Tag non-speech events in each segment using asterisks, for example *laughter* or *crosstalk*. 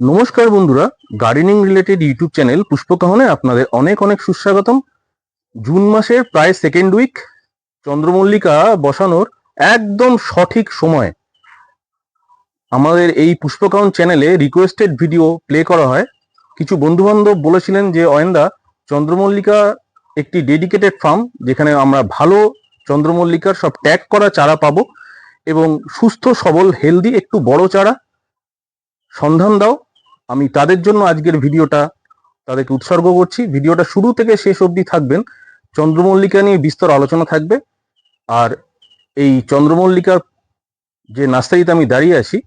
নমস্কার বন্ধুরা gardening related YouTube channel পুষ্পকাহনে আপনাদের অনেক অনেক সুস্বাগতম। জুন মাসের প্রায় সেকেন্ড উইক চন্দ্রমল্লিকা বসানোর একদম সঠিক সময়। আমাদের এই পুষ্পকাহন চ্যানেলে রিকোয়েস্টেড ভিডিও প্লে করা হয়। কিছু বন্ধু বান্ধব বলেছিলেন যে, অয়েন্দা, চন্দ্রমল্লিকা একটি ডেডিকেটেড ফার্ম যেখানে আমরা ভালো চন্দ্রমল্লিকার সব ট্যাগ করা চারা পাবো এবং সুস্থ, সবল হেলদি একটু বড় চারা। সন্ধান দাও আমি তাদের জন্য আজকের ভিডিওটা তাদেরকে উৎসর্গ করছি। ভিডিওটা শুরু থেকে শেষ অবধি থাকবেন। চন্দ্রমল্লিকা নিয়ে বিস্তর আলোচনা থাকবে। আর এই চন্দ্রমল্লিকার যে নার্সারিতে আমি দাঁড়িয়ে আছি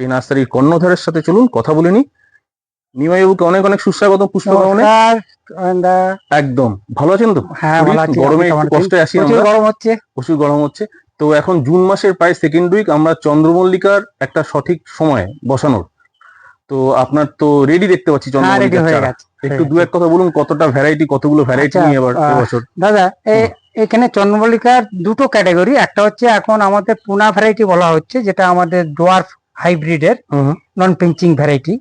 সেই নার্সারির কর্ণধারের সাথে চলুন কথা বলে নি নিমাইবাবুকে অনেক অনেক সুস্বাগত পুষ্পকামনে একদম। ভালো আছেন তো? হ্যাঁ গরমে কষ্টে আমরা। গরম হচ্ছে। প্রচুর গরম হচ্ছে। তো এখন জুন মাসের প্রায় সেকেন্ড উইক আমরা চন্দ্রমল্লিকার একটা সঠিক সময় বসানোর তো আপনার তো রেডি দেখতে পাচ্ছি হ্যাঁ চন্দ্রমল্লিকার হয়ে চারা একটু দু এক কথা বলুন কতটা ভ্যারাইটি কতগুলো ভ্যারাইটি আচ্ছা, নিয়ে এবার এবছর? দাদা এখানে চন্দ্রমল্লিকার দুটো ক্যাটাগরি একটা হচ্ছে এখন আমাদের পুনা ভ্যারাইটি বলা হচ্ছে যেটা আমাদের ডোয়ার্ফ হাইব্রিডের নন পিঞ্চিং ভ্যারাইটি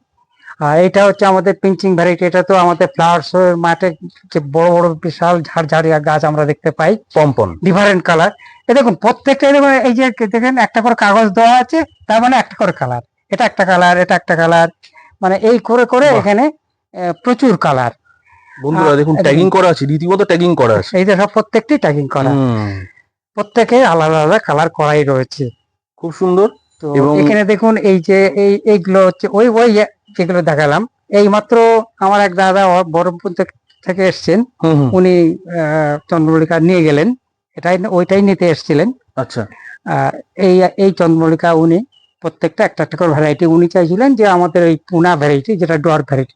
আর এটা হচ্ছে আমাদের পিঞ্চিং ভ্যারাইটি এটা তো আমাদের ফ্লাওয়ার্স মাঠে যে বড় বড় বিশাল ঝাড়ঝাড়িয়া গাছ আমরা দেখতে পাই। পম্পন। ডিফারেন্ট কালার এ দেখুন প্রত্যেকটা এই যে দেখেন একটা করে কাগজ দেওয়া আছে তার মানে একটা করে কালার এটা একটা কালার এটা একটা কালার। মানে এই করে করে এখানে প্রচুর কালার। বন্ধুরা দেখুন। ট্যাগিং করা আছে রীতিমত ট্যাগিং করা আছে। এই যে সব প্রত্যেকটি ট্যাগিং করা। প্রত্যেকে আলাদা আলাদা কালার করাই রয়েছে। খুব সুন্দর। তো এবং- এখানে দেখুন এই যে এই এইগুলো হচ্ছে ওই ওই যেগুলো দেখালাম এই মাত্র আমার এক দাদা বহরমপুর থেকে- এসছেন। উনি আহ, চন্দ্রমল্লিকা নিয়ে গেলেন। এটাই ওইটাই নিতে এসছিলেন। আচ্ছা। আহ, এই এই চন্দ্রমল্লিকা উনি প্রত্যেকটা একটা একটা করে ভ্যারাইটি উনি চাইছিলেন যে আমাদের এই পুনা ভ্যারাইটি যেটা ডোয়ার ভ্যারাইটি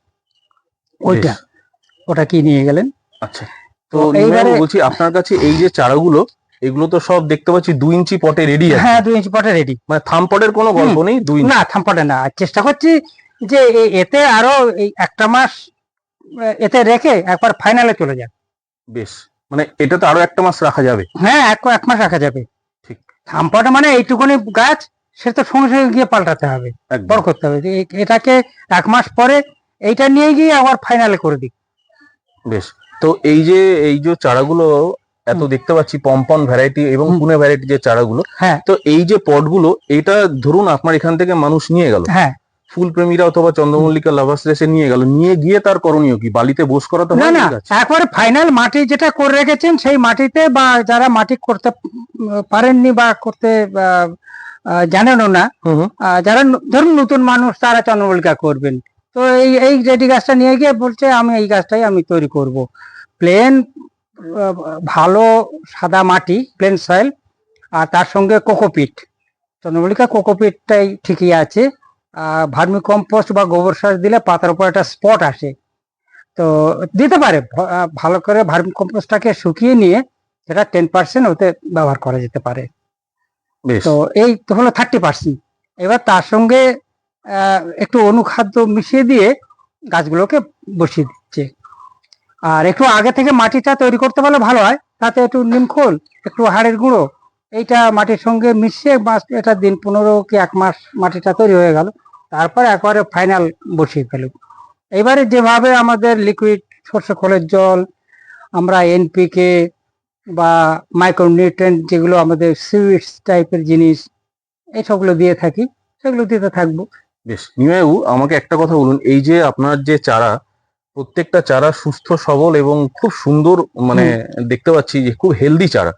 ওইটা ওটা কি নিয়ে গেলেন? আচ্ছা। তো এইবারে- বলছি আপনার কাছে এই যে চারাগুলো এগুলো তো সব দেখতে পাচ্ছি দুই ইঞ্চি পটে রেডি হ্যাঁ দুই ইঞ্চি পটে রেডি মানে থাম পটের কোনো গল্প নেই দুই না থাম্পটে না। আর চেষ্টা করছি যে এতে আরও এই একটা মাস এতে রেখে একবার ফাইনালে চলে যাক। বেশ। মানে এটা তো আরও একটা মাস রাখা যাবে। হ্যাঁ এক এক মাস রাখা যাবে। ঠিক। থাম্পটে মানে এইটুকুনি গাছ সে তো সঙ্গে সঙ্গে গিয়ে পাল্টাতে হবে। বড় করতে হবে। এটাকে এক মাস পরে এইটা নিয়ে গিয়ে আবার ফাইনালে করে দিই। বেশ। তো এই যে এই যে চারাগুলো এত দেখতে পাচ্ছি পম্পন ভ্যারাইটি এবং। পুনে ভ্যারাইটি যে চারাগুলো হ্যাঁ। তো এই যে পটগুলো এটা ধরুন আপনার এখান থেকে মানুষ নিয়ে গেল। হ্যাঁ। ফুল প্রেমীরা অথবা চন্দ্রমল্লিকা লাভার্স এসে নিয়ে গেল। নিয়ে গিয়ে তার করণীয় কি? বালিতে বোস করাতে না হয় না গাছ? একবারে ফাইনাল মাটি যেটা করে রেখেছেন সেই মাটিতে বা যারা মাটি করতে পারেননি বা করতে জানেনও না যারা ধরুন নতুন মানুষ তারা চন্দ্রমল্লিকা করবেন। তো এই এই রেডি গাছটা নিয়ে গিয়ে বলছে আমি এই গাছটাই আমি তৈরি করব। প্লেন ভালো সাদা মাটি প্লেন সয়েল আর তার সঙ্গে কোকোপিট চন্দ্রমল্লিকা কোকোপিটটাই ঠিকই আছে। ভার্মি কম্পোস্ট বা গোবর সার দিলে পাতার উপর একটা স্পট আসে। তো দিতে পারে ভালো করে ভার্মি কম্পোস্টটাকে শুকিয়ে নিয়ে সেটা টেন পার্সেন্ট ওতে ব্যবহার করা যেতে পারে। তো এই তো হলো থার্টি পার্সেন্ট এবার তার সঙ্গে একটু অনুখাদ্য মিশিয়ে দিয়ে গাছগুলোকে বসিয়ে দিচ্ছে। আর একটু আগে থেকে মাটিটা তৈরি করতে পারলে ভালো হয় তাতে একটু নিমখোল একটু হাড়ের গুঁড়ো এইটা মাটির সঙ্গে মিশিয়ে এটা দিন পনেরো কি এক মাস মাটিটা তৈরি হয়ে গেল। তারপরে একবারে ফাইনাল বসিয়ে ফেলুন এবারে যেভাবে আমাদের লিকুইড সর্ষে খোলের জল আমরা এনপিকে বা মাইক্রোনিউট্রেন্ট যেগুলো আমাদের সিউইডস টাইপের জিনিস এইসবগুলো দিয়ে থাকি সেগুলো দিতে থাকব। বেশ নিমাইবাবু আমাকে একটা কথা বলুন এই যে আপনার যে চারা প্রত্যেকটা চারা সুস্থ সবল এবং খুব সুন্দর মানে দেখতে পাচ্ছি যে খুব হেলদি চারা।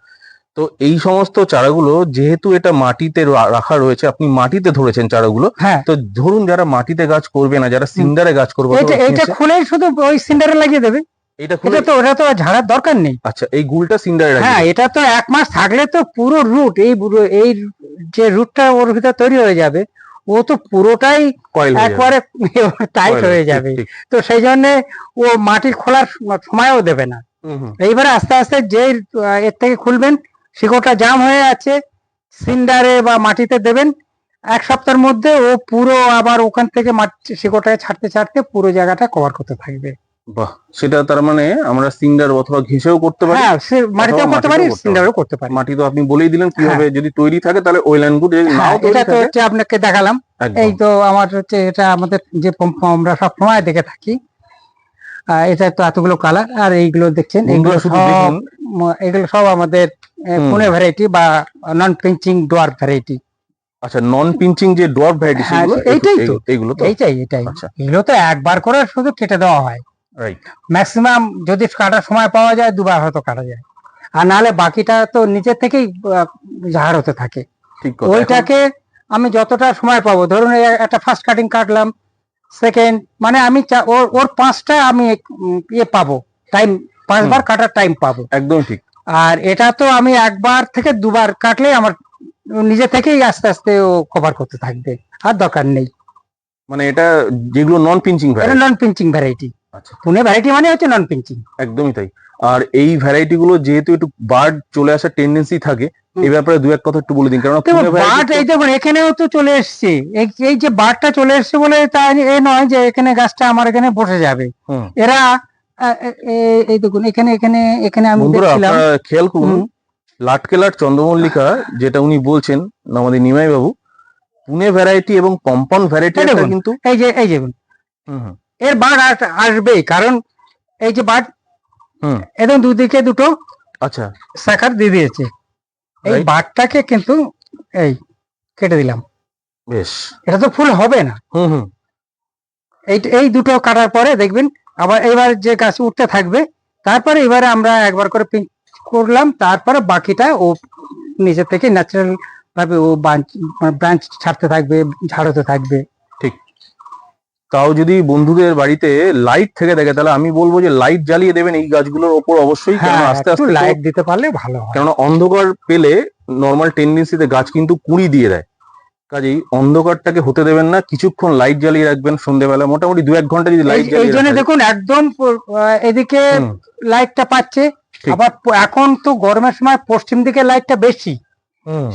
তো এই সমস্ত চারাগুলো যেহেতু এটা মাটিতে রাখা রয়েছে আপনি মাটিতে ধরেছেন চারাগুলো হ্যাঁ। তো ধরুন যারা মাটিতে গাছ করবে না যারা সিন্ডারে গাছ করবে ফেঁসে- খুলেই শুধু ওই সিন্ডারে লাগিয়ে দেবে। এটা খুলে তো ওটা তো ঝাড়ার দরকার নেই। আচ্ছা এই গুলটা সিন্ডারে হ্যাঁ এটা তো এক মাস থাকলে তো পুরো রুট এই এই যে রুটটা ওর ভিতরে তৈরি হয়ে যাবে ও তো পুরোটাই একবারে টাইট *laughs* হয়ে যাবে। তো সেই জন্য ও মাটি খোলার সময়ও দেবে না। এইবারে আস্তে আস্তে যে এর থেকে খুলবেন শিকড়টা জাম হয়ে আছে সিন্ডারে বা মাটিতে দেবেন। এক সপ্তাহের মধ্যে ও পুরো আবার ওখান থেকে মাটি শিকড়টাকে ছাড়তে ছাড়তে পুরো জায়গাটা কভার করতে থাকবে। বাহ সেটা তার মানে আমরা সিন্ডার অথবা ঘেঁষেও করতে পারি? হ্যাঁ মাটিতেও করতে পারি সিন্ডারও করতে পারি। মাটি তো আপনি বলেই দিলেন কীভাবে যদি তৈরি থাকে তাহলে ওয়েল অ্যান্ড গুড হ্যাঁ, নাও এটা তো হচ্ছে আপনাকে দেখালাম। এই তো আমার হচ্ছে এটা আমাদের যে আমরা সব সময় দেখে থাকি। এটা তো এতগুলো কালার আর এইগুলো দেখছেন এগুলো শুধু সব এগুলো সব আমাদের। পুনে ভ্যারাইটি বা নন পিঞ্চিং ডোয়ার ভ্যারাইটি আচ্ছা নন পিঞ্চিং যে ডোয়ার ভ্যারাইটি সেগুলো এইটাই তো। এগুলো- তো? এইটাই এটাই আচ্ছা। এগুলো তো একবার করে শুধু কেটে দেওয়া হয়। রাইট ম্যাক্সিমাম যদি কাটার সময় পাওয়া যায় দুবার হয়তো কাটা যায়। আর নাহলে বাকিটা তো নিজে থেকেই ঝাড় হতে থাকে। ওইটাকে আমি যতটা সময় পাবো ধরুন একটা ফার্স্ট কাটিং কাটলাম সেকেন্ড মানে আমি ওর ওর পাঁচটা আমি ইয়ে পাবো। টাইম পাঁচবার কাটার টাইম পাবো। একদম ঠিক। আর এটা তো আমি একবার থেকে দুবার কাটলে আমার নিজে থেকেই আস্তে আস্তে ও কভার করতে থাকবে। আর দরকার নেই। মানে এটা যেগুলো নন পিঞ্চিং এটা ভ্যারাইটি নন পিঞ্চিং ভ্যারাইটি আচ্ছা। পুনে ভ্যারাইটি মানে হচ্ছে নন পিঞ্চিং একদমই তাই। আর এই ভ্যারাইটি গুলো যেহেতু একটু বার্ড চলে আসার টেন্ডেন্সি থাকে। এই ব্যাপারে দু এক কথা একটু বলে দিন কারণ বার্ড এই দেখুন এখানেও তো চলে এসছে। এই- যে বার্ডটা চলে এসছে বলে তা এ নয় যে এখানে গাছটা আমার এখানে বসে যাবে। এরা এই দেখুন এখানে এখানে এখানে আমি দেখছিলাম। খেয়াল করুন হুম। লাটকেলার চন্দ্রমল্লিকা যেটা উনি বলছেন আমাদের নিমাই বাবু পুনে ভ্যারাইটি এবং পম্পন ভ্যারাইটি কিন্তু এই যে এই যে এর বার্ড আসবেই কারণ এই যে বার্ড একদম দুদিকে দুটো আচ্ছা। শাখার দিয়ে দিয়েছে। এই. বারটাকে কিন্তু এই কেটে দিলাম। বেশ। এটা তো ফুল হবে না। হুম হুম। এই এই দুটো কাটার পরে দেখবেন আবার এবার যে গাছ উঠতে থাকবে তারপরে এবারে আমরা একবার করে পিঞ্চ করলাম তারপরে বাকিটা ও নিজে থেকে ন্যাচারাল ভাবে ও ব্রাঞ্চ ছাড়তে থাকবে ঝাড়তে থাকবে। তাও যদি বন্ধুদের বাড়িতে লাইট থেকে দেখে তাহলে আমি বলব যে লাইট জ্বালিয়ে দেবেন এই গাছগুলোর ওপর অবশ্যই কারণ হ্যাঁ আস্তে আস্তে লাইট দিতে পারলে ভালো কেননা অন্ধকার পেলে নর্মাল টেন্ডেন্সিতে গাছ কিন্তু কুড়ি দিয়ে দেয়। কাজেই অন্ধকারটাকে হতে দেবেন না কিছুক্ষণ লাইট জ্বালিয়ে রাখবেন সন্ধ্যেবেলা মোটামুটি দু এক ঘণ্টা যদি লাইট এই- জন্য দেখুন একদম এদিকে লাইটটা পাচ্ছে আবার এখন তো গরমের সময় পশ্চিম দিকে লাইটটা বেশি।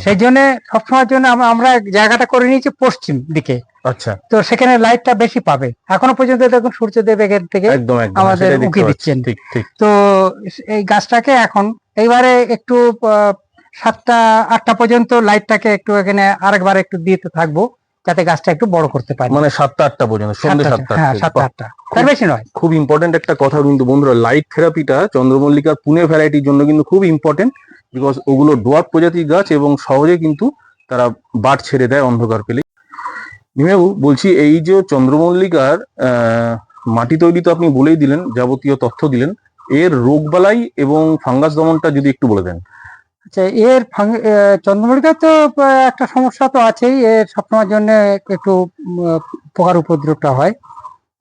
সেই জন্য সবসময়ের জন্য আমরা জায়গাটা করে নিয়েছি পশ্চিম দিকে। আচ্ছা। তো সেখানে লাইটটা বেশি পাবে। এখনও পর্যন্ত দেখুন সূর্যদেব এখান থেকে আমাদের উকি দিচ্ছেন। তো এই গাছটাকে এখন এইবারে একটু সাতটা আটটা পর্যন্ত লাইটটাকে একটু এখানে আরেকবার একটু দিতে থাকব যাতে গাছটা একটু বড় করতে পারি। মানে সাতটা আটটা পর্যন্ত সন্ধ্যে সাতটা, হ্যাঁ। সাতটা আটটা। তার বেশি নয়। খুব ইম্পর্টেন্ট একটা কথা কিন্তু বন্ধুরা লাইট থেরাপিটা চন্দ্রমল্লিকার পুনে ভ্যারাইটির জন্য কিন্তু খুব ইম্পর্টেন্ট বিকজ ওগুলো ডোয়ার প্রজাতির গাছ এবং সহজে কিন্তু তারা বাট ছেড়ে দেয় অন্ধকার পেলে। নিমেবু বলছি এই যে চন্দ্রমল্লিকার মাটি তৈরি তো আপনি বলেই দিলেন, যাবতীয় তথ্য দিলেন, এর রোগবালাই এবং ফাঙ্গাস দমনটা যদি একটু বলে দেন। আচ্ছা এর চন্দ্রমল্লিকা তো একটা সমস্যা তো আছেই এর সবসময়ের জন্য একটু পোকার উপদ্রবটা হয়।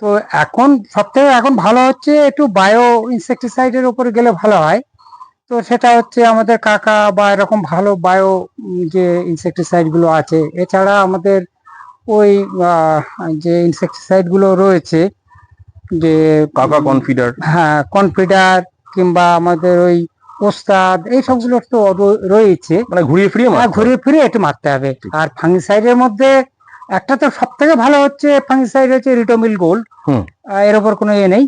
তো এখন সব থেকে এখন ভালো হচ্ছে একটু বায়ো ইনসেকটিসাইডের উপরে গেলে ভালো হয়। তো সেটা হচ্ছে আমাদের কাকা বা এরকম ভালো বায়ো যে ইনসেকটিসাইডগুলো আছে এছাড়া আমাদের ওই যে ইনসেকটিসাইডগুলো রয়েছে যে কাকা কনফিডার হ্যাঁ কনফিডার কিংবা আমাদের ওই ওস্তাদ এই সবগুলো তো রয়ে- রয়েছে। মানে ঘুরিয়ে ফিরিয়ে হ্যাঁ, ঘুরিয়ে ফিরিয়ে একটু মারতে হবে। আর ফাঙ্গিসাইডের মধ্যে একটা তো সব থেকে ভালো হচ্ছে ফাঙ্গিসাইড হচ্ছে রিটোমিল গোল্ড এর ওপর কোনো ইয়ে নেই।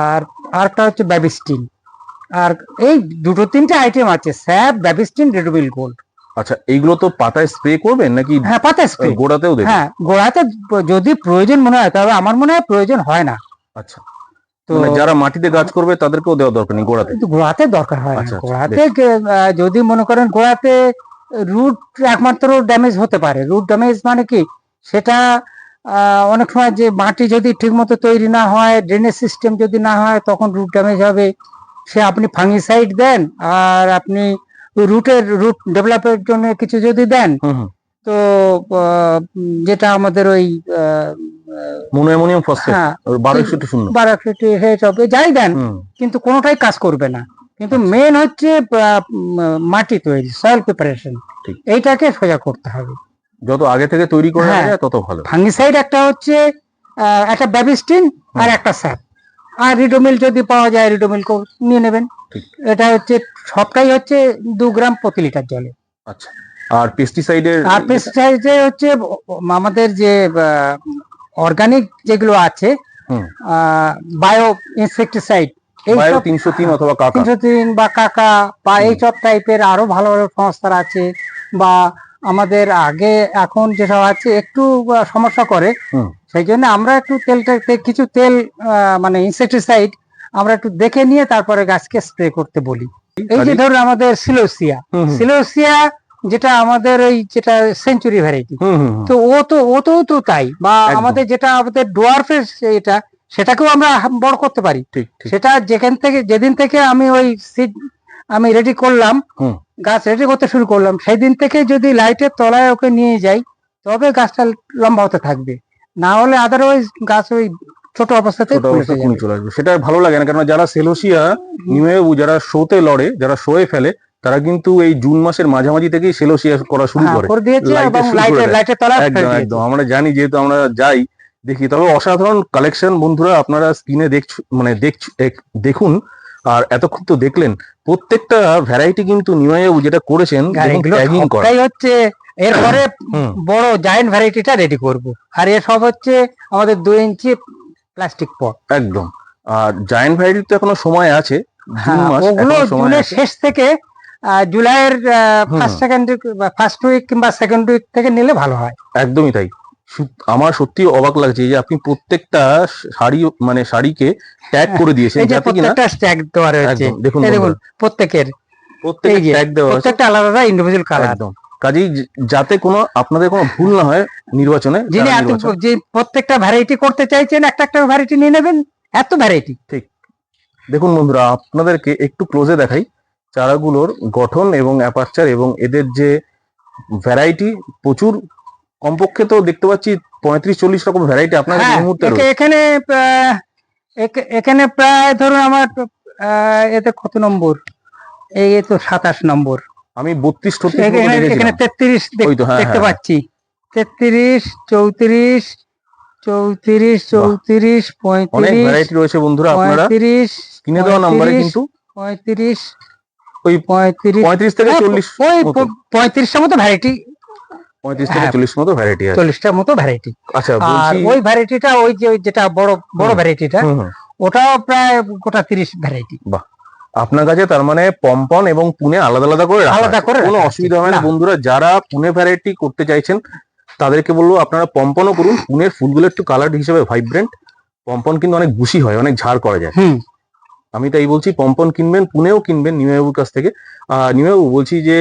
আর আরেকটা হচ্ছে ব্যাবিস্টিন আর এই দুটো তিনটে আইটেম আছে স্যাপ ব্যাবিস্টিন রিটোমিল গোল্ড আচ্ছা এইগুলো তো পাতায় স্প্রে করবেন নাকি হ্যাঁ পাতা স্প্রে গোড়াতেও দেবেন হ্যাঁ গোড়াতে যদি প্রয়োজন মনে হয় তবে আমার মনে হয় প্রয়োজন হয় না। আচ্ছা। তো মানে যারা মাটিতে গাছ করবে তাদেরকেও দেওয়া দরকার নেই গোড়াতে? কিন্তু গোড়াতে দরকার হয় আচ্ছা, আচ্ছা, গোড়াতে যদি মনে করেন গোড়াতে রুট একমাত্র ড্যামেজ হতে পারে। রুট ড্যামেজ মানে কি? সেটা আহ, অনেক সময় যে মাটি যদি ঠিকমতো তৈরি না হয় ড্রেনেজ সিস্টেম যদি না হয় তখন রুট ড্যামেজ হবে। সে আপনি ফাঙ্গিসাইড দেন আর আপনি রুটের রুট ডেভেলপের জন্য কিছু যদি দেন তো যেটা আমাদের ওই আহ, মোনোঅ্যামোনিয়াম ফসফেট হ্যাঁ। বারো একষট্টি শূন্য। বারাফিটি সব যাই দেন কিন্তু কোনোটাই কাজ করবে না। কিন্তু আচ্ছা। মেন হচ্ছে মাটি তৈরি সয়েল প্রিপারেশন ঠিক। এইটাকে সোজা করতে হবে। যত আগে থেকে তৈরি করে হ্যাঁ। যায় তত ভালো। ফাঙ্গিসাইড একটা হচ্ছে একটা ব্যাবিস্টিন আর একটা স্যাপ। আর রিডোমিল যদি পাওয়া যায় রিডোমিল নিয়ে নেবেন। এটা হচ্ছে সবটাই হচ্ছে দু গ্রাম প্রতি লিটার জলে। আচ্ছা। আর পেস্টিসাইডের আর পেস্টিসাইডে হচ্ছে আমাদের যে অর্গানিক যেগুলো আছে। বায়ো ইনসেকটিসাইড বায়ো তিনশো তিন অথবা কাকা। তিনশো তিন বা কাকা বা এইসব টাইপের আরও ভালো ভালো সংস্থার আছে বা আমাদের আগে এখন যেসব আছে একটু সমস্যা করে। সেই জন্য আমরা একটু তেলটা কিছু তেল মানে ইনসেকটিসাইড আমরা একটু দেখে নিয়ে তারপরে গাছকে স্প্রে করতে বলি। এই যে ধরুন আমাদের সিলোসিয়া সিলোসিয়া যেটা আমাদের ওই যেটা সেঞ্চুরি ভ্যারাইটি। তো ও তো ও তো তো তাই। বা আমাদের যেটা আমাদের ডোয়ার্ফের এটা সেটাকেও আমরা বড় করতে পারি। সেটা যেখান থেকে যেদিন থেকে আমি ওই সিড আমি রেডি করলাম গাছ রেডি করতে শুরু করলাম সেই দিন থেকে যদি লাইটের তলায় ওকে নিয়ে যাই তবে গাছটা লম্বা হতে থাকবে। না হলে আদারওয়াইজ গাছ ওই ছোট অবস্থাতে কমে চলে আসবে। সেটা ভালো লাগে না কারণ যারা সেলোসিয়া নিমেবু যারা শোতে লড়ে যারা শোয়ে ফেলে তারা কিন্তু এই জুন মাসের মাঝামাঝি থেকেই সেলোসিয়া করা শুরু করে। করে একদম একদম। আমরা জানি যেহেতু আমরা যাই দেখি তবে অসাধারণ কালেকশন বন্ধুরা আপনারা স্ক্রিনে দেখছ মানে দেখছ দেখুন আর এতক্ষণ তো দেখলেন প্রত্যেকটা ভ্যারাইটি কিন্তু নিমাইবাবু যেটা করেছেন ট্যাগিং করা। হচ্ছে এরপরে। বড় জায়েন্ট ভ্যারাইটিটা রেডি করব। আর এ সব হচ্ছে আমাদের দুই ইঞ্চি প্লাস্টিক পট একদম। আর জায়েন্ট ভ্যারাইটি তো এখনও সময় আছে হ্যাঁ, ওগুলো জুনের শেষ থেকে জুলাইয়ের ফার্স্ট। সেকেন্ড ফার্স্ট উইক কিংবা সেকেন্ড উইক থেকে নিলে ভালো হয়। একদমই তাই। আমার সত্যি অবাক লাগছে যে আপনি প্রত্যেকটা শাড়ি মানে শাড়িকে ট্যাগ করে দিয়েছেন যাতে কিনা প্রত্যেকটা স্ট্যাগ দেওয়া রয়েছে। দেখুন দেখুন প্রত্যেকের যে, ট্যাগ দেওয়া আছে প্রত্যেকটা আলাদা আলাদা ইন্ডিভিজুয়াল কালার একদম। কাজেই যাতে কোনো আপনাদের কোনো ভুল না হয় নির্বাচনে যিনি যে প্রত্যেকটা ভ্যারাইটি করতে চাইছেন একটা একটা ভ্যারাইটি নিয়ে নেবেন এত ভ্যারাইটি ঠিক। দেখুন বন্ধুরা আপনাদেরকে একটু ক্লোজে দেখাই। চারাগুলোর গঠন এবং অ্যাপারচার এবং এদের যে ভ্যারাইটি প্রচুর কমপক্ষে তো দেখতে পাচ্ছি পঁয়ত্রিশ চল্লিশ রকম ভ্যারাইটি আপনাদের হ্যাঁ এই মুহূর্তে এখানে এখানে প্রায় ধরুন আমার এতে কত নম্বর? এই তো সাতাশ নম্বর। আমি বত্রিশ এখানে তেত্রিশ হ্যাঁ, দেখতে হ্যাঁ। পাচ্ছি। তেত্রিশ চৌত্রিশ চৌত্রিশ চৌত্রিশ পঁয়ত্রিশ ভ্যারাইটি রয়েছে বন্ধুরা আপনারা। পঁয়ত্রিশ কিনে দেওয়া নাম্বারে কিন্তু। পঁয়ত্রিশ ওই পঁয়ত্রিশ। পঁয়ত্রিশ থেকে হ্যাঁ, চল্লিশ। পঁয়ত্রিশটার মতো। ভ্যারাইটি পঁয়ত্রিশ থেকে হ্যাঁ। চল্লিশ মতো ভ্যারাইটি আছে। চল্লিশটার মতো ভ্যারাইটি আচ্ছা আর ওই ভ্যারাইটিটা ওই যে যেটা বড় বড় ভ্যারাইটিটা। ওটাও প্রায় গোটা তিরিশ ভ্যারাইটি আপনার কাছে তার মানে পম্পন এবং পুনে আলাদা আলাদা করে আলাদা করে কোনো অসুবিধা হয় না। বন্ধুরা যারা পুনে ভ্যারাইটি করতে চাইছেন তাদেরকে বলব আপনারা পম্পনও করুন। পুনের ফুলগুলো একটু কালার হিসেবে ভাইব্রেন্ট পম্পন কিন্তু অনেক বুশি হয় অনেক ঝাড় করা যায়। আমি তাই বলছি পম্পন কিনবেন পুনেও কিনবেন নিমেবাবুর কাছ থেকে। আহ নিমেবাবু বলছি যে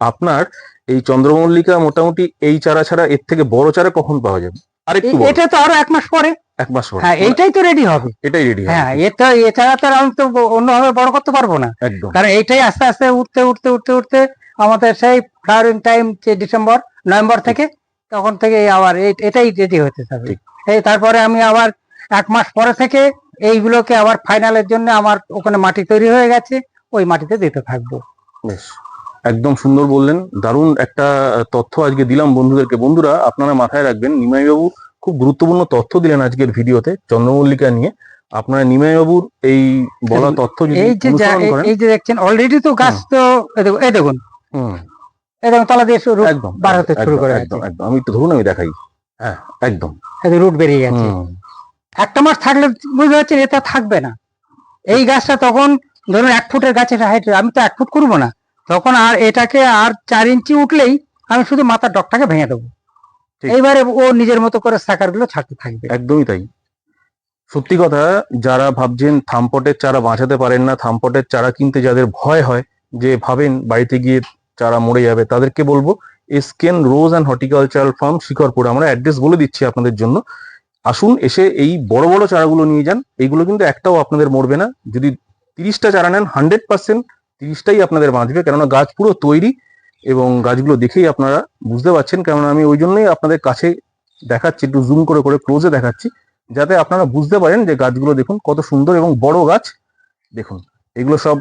আপনার এই চন্দ্রমল্লিকা মোটামুটি এই চারা ছাড়া এর থেকে বড় চারা কখন পাওয়া যাবে? আরেকটু এ- এটা তো আরও এক মাস পরে। এক মাস পর। হ্যাঁ এইটাই তো রেডি হবে। এটাই রেডি হবে। হ্যাঁ এটা এছাড়া তো আমি তো অন্যভাবে বড় করতে পারব না। একদম। কারণ এইটাই আস্তে আস্তে উঠতে উঠতে উঠতে উঠতে আমাদের সেই ফ্লাওয়ারিং টাইম যে ডিসেম্বর নভেম্বর থেকে তখন থেকে আবার এটাই রেডি হতে থাকবে। এই তারপরে আমি আবার এক মাস পরে থেকে এইগুলোকে আবার ফাইনালের জন্য আমার ওখানে মাটি তৈরি হয়ে গেছে ওই মাটিতে দিতে থাকব। বেশ। একদম সুন্দর বললেন। দারুণ একটা তথ্য আজকে দিলাম বন্ধুদেরকে। বন্ধুরা আপনারা মাথায় রাখবেন নিমাই বাবু খুব গুরুত্বপূর্ণ তথ্য দিলেন আজকের ভিডিওতে চন্দ্রমল্লিকা নিয়ে। আপনারা নিমাই বাবুর এই বলা তথ্য যদি এই যে এই- যে দেখছেন অলরেডি তো গাছ তো এই দেখুন- দেখুন। তলা দিয়ে শুরু একদম বার হতে শুরু করে একদম একদম। আমি একটু ধরুন আমি দেখাই। হ্যাঁ একদম। রুট বেরিয়ে গেছে। একটা মাস থাকলে বুঝতে পারছেন এটা থাকবে না। এই গাছটা তখন ধরুন এক ফুটের গাছের হাইট আমি তো এক ফুট করব না। তখন আর এটাকে আর চার ইঞ্চি উঠলেই আমি শুধু মাথার ডকটাকে ভেঙে দেবো। এইবারে ও নিজের মতো করে সাকারগুলো ছাড়তে থাকবে। একদমই তাই। সত্যি কথা যারা ভাবছেন থামপটের চারা বাঁচাতে পারেন না থামপটের চারা কিনতে যাদের ভয় হয় যে ভাবেন বাড়িতে গিয়ে চারা মরে যাবে তাদেরকে বলব Esken rose and horticultural farm Shikarpur আমরা অ্যাড্রেস বলে দিচ্ছি আপনাদের জন্য। আসুন এসে এই বড় বড় চারাগুলো নিয়ে যান। এইগুলো কিন্তু একটাও আপনাদের মরবে না। যদি তিরিশটা চারা নেন হান্ড্রেড পার্সেন্ট তিরিশটাই আপনাদের বাঁচবে। কেননা গাছ পুরো তৈরি। এবং গাছগুলো দেখেই আপনারা বুঝতে পারছেন কেননা আমি ওই জন্যই আপনাদের কাছে দেখাচ্ছি একটু জুম করে করে ক্লোজে দেখাচ্ছি যাতে আপনারা বুঝতে পারেন যে গাছগুলো দেখুন কত সুন্দর এবং বড় গাছ। দেখুন এগুলো সব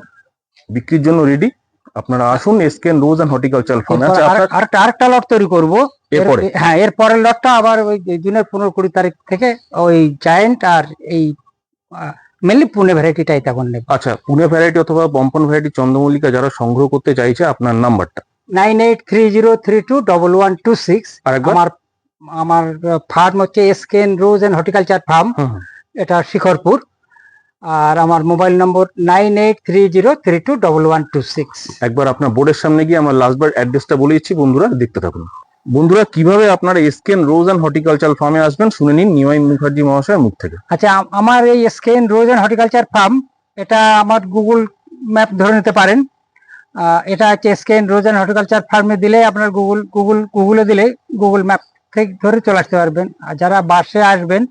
বিক্রির জন্য রেডি আপনারা আসুন এসকেন রোজ অ্যান্ড হর্টিকালচার ফার্ম এরপর আচ্ছা আর- আরেকটা আরেকটা লট তৈরি করব। এর- এরপরে। হ্যাঁ এর পরের লটটা আবার ওই জুনের পনেরো কুড়ি তারিখ থেকে ওই জায়েন্ট আর এই মেনলি পুনে ভ্যারাইটিটাই তখন নেব। আচ্ছা পুনে ভ্যারাইটি অথবা পম্পন ভ্যারাইটি চন্দ্রমল্লিকা যারা সংগ্রহ করতে চাইছে আপনার নাম্বারটা nine eight three zero three two double one two six আমার আমার ফার্ম হচ্ছে এসকেন রোজ এন্ড হর্টিকালচার ফার্ম। এটা শিখরপুর। আর আমার mobile number nine eight three zero three two double one two six একবার আপনার বোর্ডের সামনে গিয়ে আমার লাস্টবার অ্যাড্রেসটা বলে দিচ্ছি বন্ধুরা দেখতে থাকুন। বন্ধুরা কীভাবে আপনারা এসকেন রোজ অ্যান্ড হর্টিকালচার ফার্মে আসবেন শুনে নিন নিমাই মুখার্জি মহাশয়ের মুখ থেকে। আচ্ছা আমার এই স্কেন রোজ অ্যান্ড হর্টিকালচার ফার্ম এটা আমার গুগল ম্যাপ ধরে নিতে পারেন। এটা হচ্ছে স্কেন রোজ অ্যান্ড হর্টিকালচার ফার্মে দিলে আপনার গুগল গুগল গুগলে দিলে গুগল ম্যাপ থেকে ধরে চলে আসতে পারবেন। আর যারা বাসে আসবেন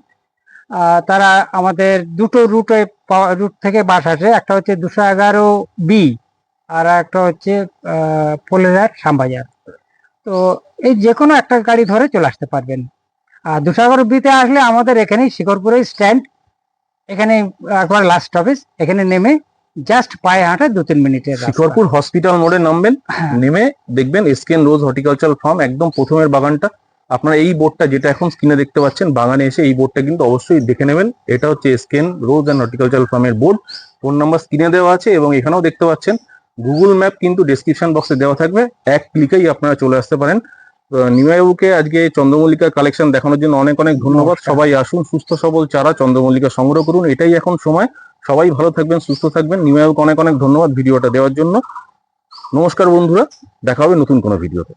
তারা আমাদের দুটো রুটে রুট থেকে বাস আসে। একটা হচ্ছে দুশো এগারো বি আর একটা হচ্ছে পোলেরার শ্যামবাজার। তো এই যে কোনো একটা গাড়ি ধরে চলে আসতে পারবেন। আর দুশো এগারো বিতে আসলে আমাদের এখানেই শিকরপুরে স্ট্যান্ড এখানে একবার লাস্ট অফিস এখানে নেমে জাস্ট পায়ে হাঁটা দু তিন মিনিটের রাস্তা। শিখরপুর হসপিটাল মোড়ে নামবেন হ্যাঁ, নেমে দেখবেন এসকেন রোজ হর্টিকালচার ফার্ম একদম প্রথমের বাগানটা। আপনারা এই বোর্ডটা যেটা এখন স্ক্রিনে দেখতে পাচ্ছেন বাগানে এসে এই বোর্ডটা কিন্তু অবশ্যই দেখে নেবেন। এটা হচ্ছে এসকেন রোজ অ্যান্ড হর্টিকালচার ফার্মের বোর্ড ফোন নাম্বার স্ক্রিনে দেওয়া আছে এবং এখানেও দেখতে পাচ্ছেন। গুগল ম্যাপ কিন্তু ডেসক্রিপশন বক্সে দেওয়া থাকবে। এক ক্লিকেই আপনারা চলে আসতে পারেন। নিউবাবুকে আজকে চন্দ্রমল্লিকার কালেকশন দেখানোর জন্য অনেক অনেক ধন্যবাদ। সবাই আসুন সুস্থ সবল চারা চন্দ্রমল্লিকা সংগ্রহ করুন। এটাই এখন সময়। সবাই ভালো থাকবেন, সুস্থ থাকবেন। নিউ অনেক অনেক ধন্যবাদ ভিডিওটা দেওয়ার জন্য। নমস্কার বন্ধুরা, দেখা হবে নতুন কোনো ভিডিওতে।